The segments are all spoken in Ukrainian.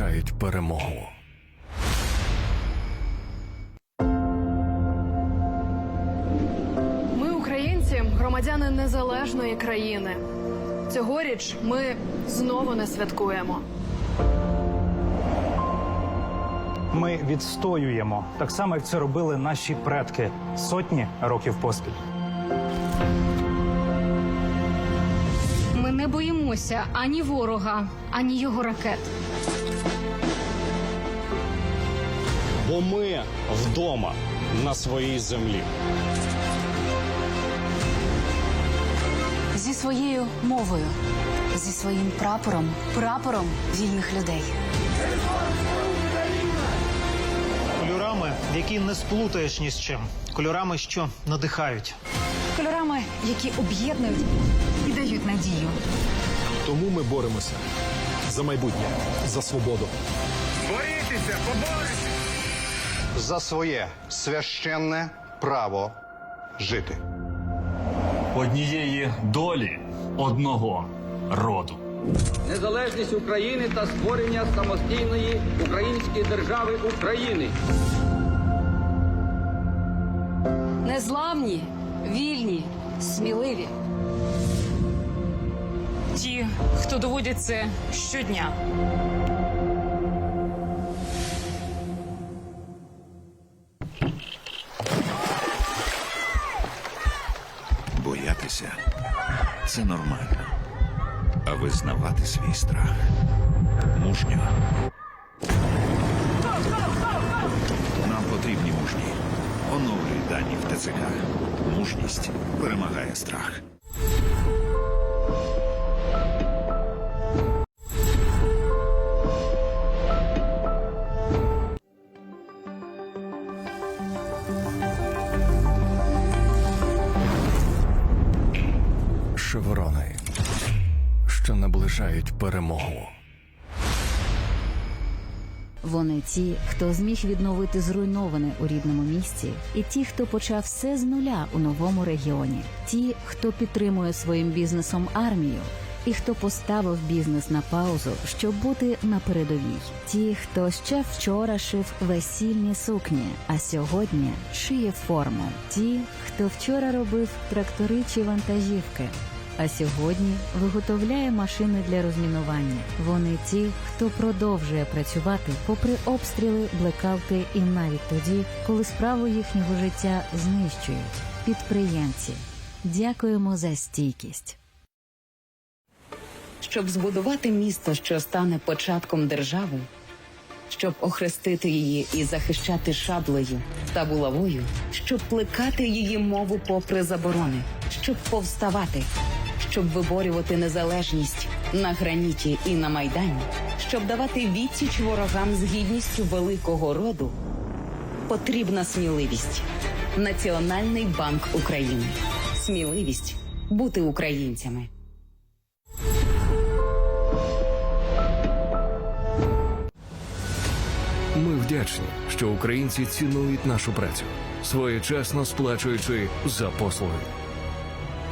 наближають перемогу. Ми, українці, громадяни незалежної країни. Цьогоріч ми знову не святкуємо. Ми відстоюємо так само, як це робили наші предки сотні років поспіль. Ми не боїмося ані ворога, ані його ракет. Бо ми вдома на своїй землі. зі своєю мовою, зі своїм прапором, прапором вільних людей. Кольорами, які не сплутаєш ні з чим. Кольорами, що надихають. Кольорами, які об'єднують і дають надію. Тому ми боремося за майбутнє, за свободу. За своє священне право жити. однієї долі одного роду. незалежність України та створення самостійної української держави України. Незламні, вільні, сміливі. Ті, хто доводять це щодня. Дані. Мужність перемагає страх. Шеврони, що наближають перемогу. Вони ті, хто зміг відновити зруйноване у рідному місті, і ті, хто почав все з нуля у новому регіоні, ті, хто підтримує своїм бізнесом армію. І хто поставив бізнес на паузу, щоб бути на передовій, ті, хто ще вчора шив весільні сукні, а сьогодні шиє форму, ті, хто вчора робив трактори чи вантажівки, а сьогодні виготовляє машини для розмінування. Вони ті, хто продовжує працювати попри обстріли, блекаути і навіть тоді, коли справу їхнього життя знищують. Підприємці, дякуємо за стійкість. щоб збудувати місто, що стане початком держави, щоб охрестити її і захищати шаблею та булавою, щоб плекати її мову попри заборони, щоб повставати, щоб виборювати незалежність на граніті і на майдані, щоб давати відсіч ворогам з гідністю великого роду, потрібна сміливість. Національний банк України. Сміливість бути українцями. Ми вдячні, що українці цінують нашу працю, своєчасно сплачуючи за послуги.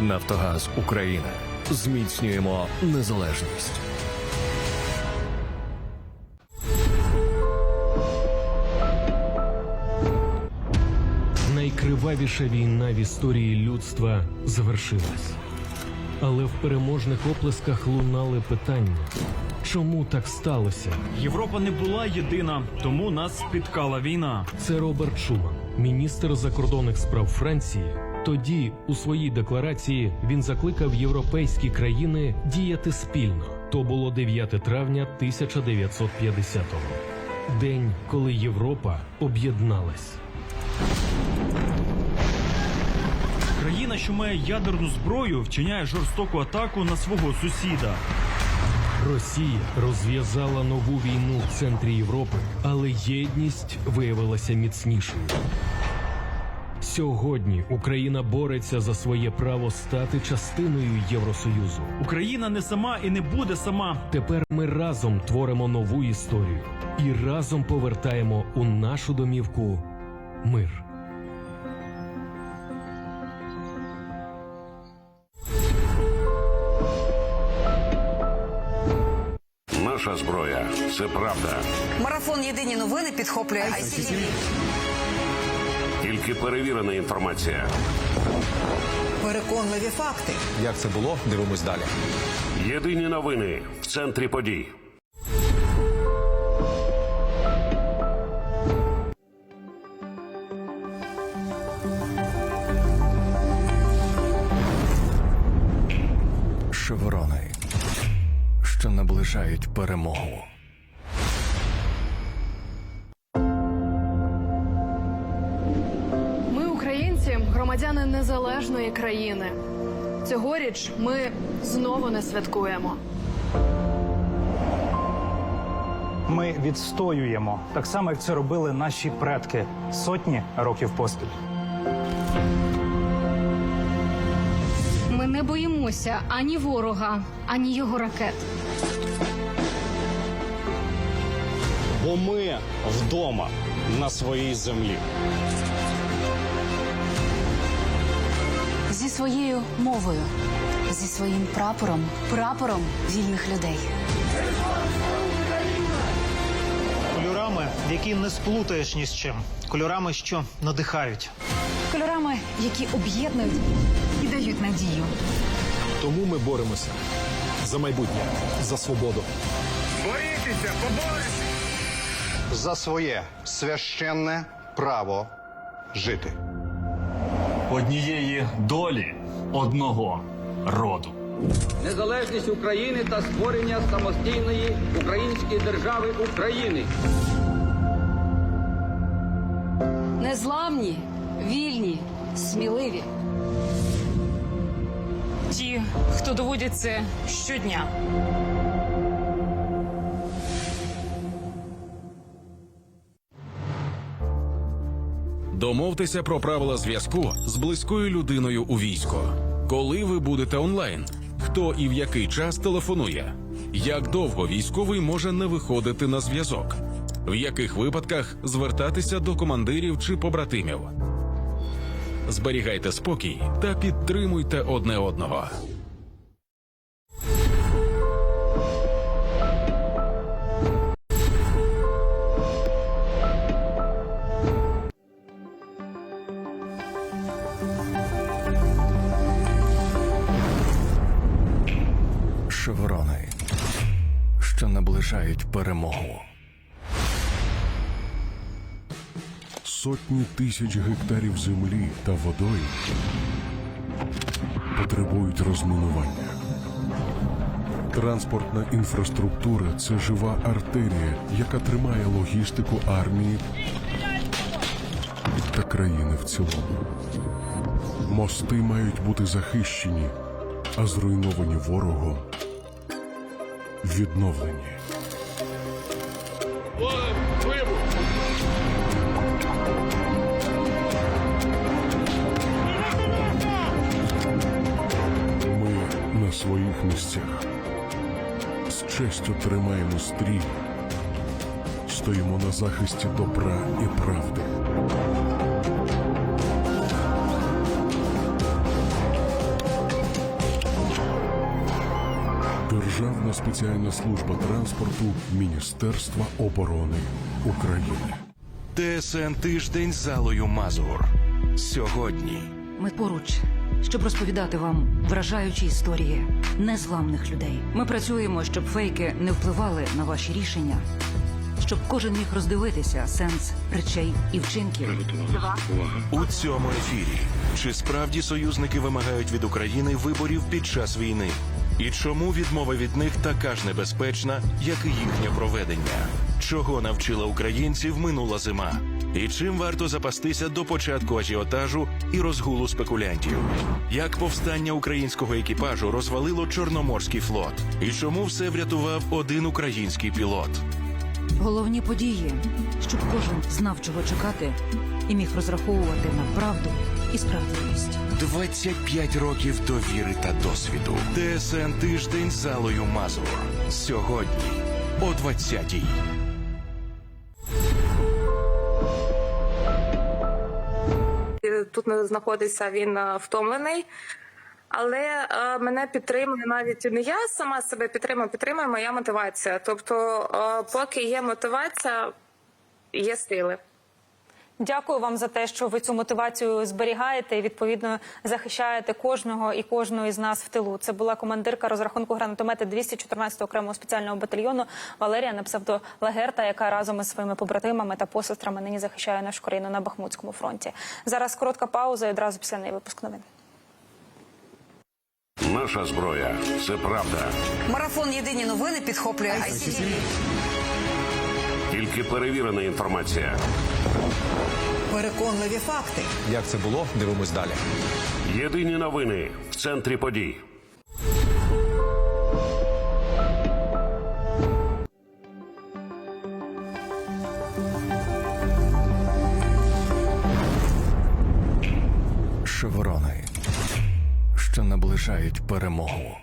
Нафтогаз Україна. Зміцнюємо незалежність. Найкривавіша війна в історії людства завершилась. Але в переможних оплесках лунали питання: чому так сталося? Європа не була єдина, тому нас спіткала війна. Це Роберт Шуман, міністр закордонних справ Франції. Тоді у своїй декларації він закликав європейські країни діяти спільно. То було 9 травня 1950-го. День, коли Європа об'єдналась. Країна, що має ядерну зброю, вчиняє жорстоку атаку на свого сусіда. Росія розв'язала нову війну в центрі Європи, але єдність виявилася міцнішою. Сьогодні Україна бореться за своє право стати частиною Євросоюзу. Україна не сама і не буде сама. Тепер ми разом творимо нову історію і разом повертаємо у нашу домівку мир. Наша зброя. Це правда. Марафон Єдині новини підхоплює ICTV. Тільки перевірена інформація. Переконливі факти. Як це було? Дивимось далі. Єдині новини в центрі подій. Шеврони, що наближають перемогу. Громадяни незалежної країни. Цьогоріч ми знову не святкуємо. Ми відстоюємо так само, як це робили наші предки сотні років поспіль. Ми не боїмося ані ворога, ані його ракет. Бо ми вдома на своїй землі. Своєю мовою, зі своїм прапором, прапором вільних людей. Кольорами, які не сплутаєш ні з чим. Кольорами, що надихають. Кольорами, які об'єднують і дають надію. Тому ми боремося за майбутнє, за свободу. Борітеся, поборете! За своє священне право жити. Однієї долі одного роду. Незалежність України та створення самостійної української держави України. Незламні, вільні, сміливі. Ті, хто доводять це щодня. Домовтеся про правила зв'язку з близькою людиною у війську. Коли ви будете онлайн, хто і в який час телефонує, як довго військовий може не виходити на зв'язок, в яких випадках звертатися до командирів чи побратимів. Зберігайте спокій та підтримуйте одне одного. Наближають перемогу. Сотні тисяч гектарів землі та водою потребують розмінування. Транспортна інфраструктура це жива артерія, яка тримає логістику армії та країни в цілому. Мости мають бути захищені, а зруйновані ворогом відновлені. На місцях. З честю тримаємо стрій. Стоїмо на захисті добра і правди. Державна спеціальна служба транспорту Міністерства оборони України. ТСН тиждень залою Мазур. Сьогодні. Ми поруч, щоб розповідати вам вражаючі історії незламних людей. Ми працюємо, щоб фейки не впливали на ваші рішення, щоб кожен міг роздивитися сенс речей і вчинків. У цьому ефірі. Чи справді союзники вимагають від України виборів під час війни? І чому відмова від них така ж небезпечна, як і їхнє проведення? Чого навчила українців минула зима? І чим варто запастися до початку ажіотажу і розгулу спекулянтів? Як повстання українського екіпажу розвалило Чорноморський флот? І чому все врятував один український пілот? Головні події, щоб кожен знав, чого чекати, і міг розраховувати на правду і справедливість. 25 років довіри та досвіду. ТСН тиждень з залою Мазур. Сьогодні о 20-й. Тут знаходиться він е, втомлений, Але е, мене підтримує навіть не я сама себе підтримую, підтримує моя мотивація. Тобто, е, поки є мотивація, є сили. Дякую вам за те, що ви цю мотивацію зберігаєте і відповідно захищаєте кожного і кожну із нас в тилу. Це була командирка розрахунку гранатомета 214 окремого спеціального батальйону Валерія на псевдо Лагерта, яка разом із своїми побратимами та посестрами нині захищає нашу країну на Бахмутському фронті. Зараз коротка пауза і одразу після неї випуск новин. Наша зброя це правда. Марафон Єдині новини підхоплює ICTV. Тільки перевірена інформація. Переконливі факти. Як це було? Дивимось далі. Єдині новини в центрі подій. Шеврони, що наближають перемогу.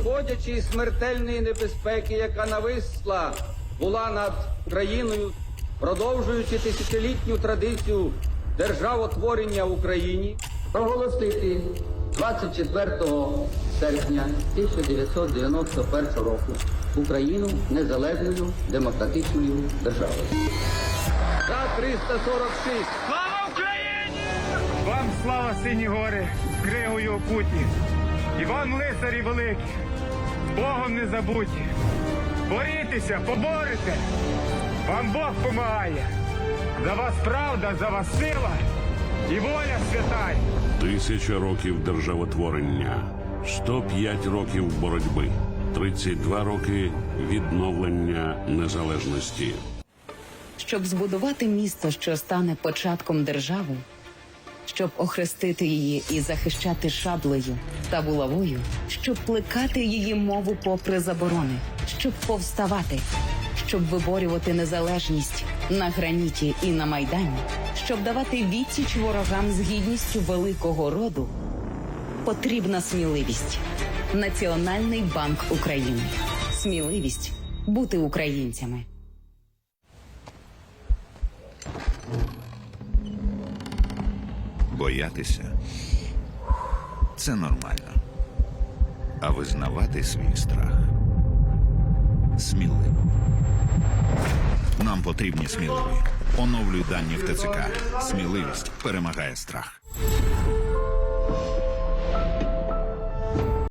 Сходячи із смертельної небезпеки, яка нависла була над країною, продовжуючи тисячолітню традицію державотворення в Україні, проголосити 24 серпня 1991 року Україну незалежною демократичною державою. За 346 Слава Україні! Вам слава сині гори, з кригою окуті. І вам лицарі великі, Богом не забуті. Борітеся, поборете. Вам Бог помагає. За вас правда, за вас сила і воля святая. Тисяча років державотворення, 105 років боротьби, 32 роки відновлення незалежності. щоб збудувати місто, що стане початком держави, щоб охрестити її і захищати шаблею та булавою, щоб плекати її мову попри заборони, щоб повставати, щоб виборювати незалежність на граніті і на майдані, щоб давати відсіч ворогам з гідністю великого роду, потрібна сміливість. Національний банк України. Сміливість бути українцями. Боятися це нормально. А визнавати свій страх сміливо. Нам потрібні сміливі. Оновлюй дані в ТЦК. Сміливість перемагає страх.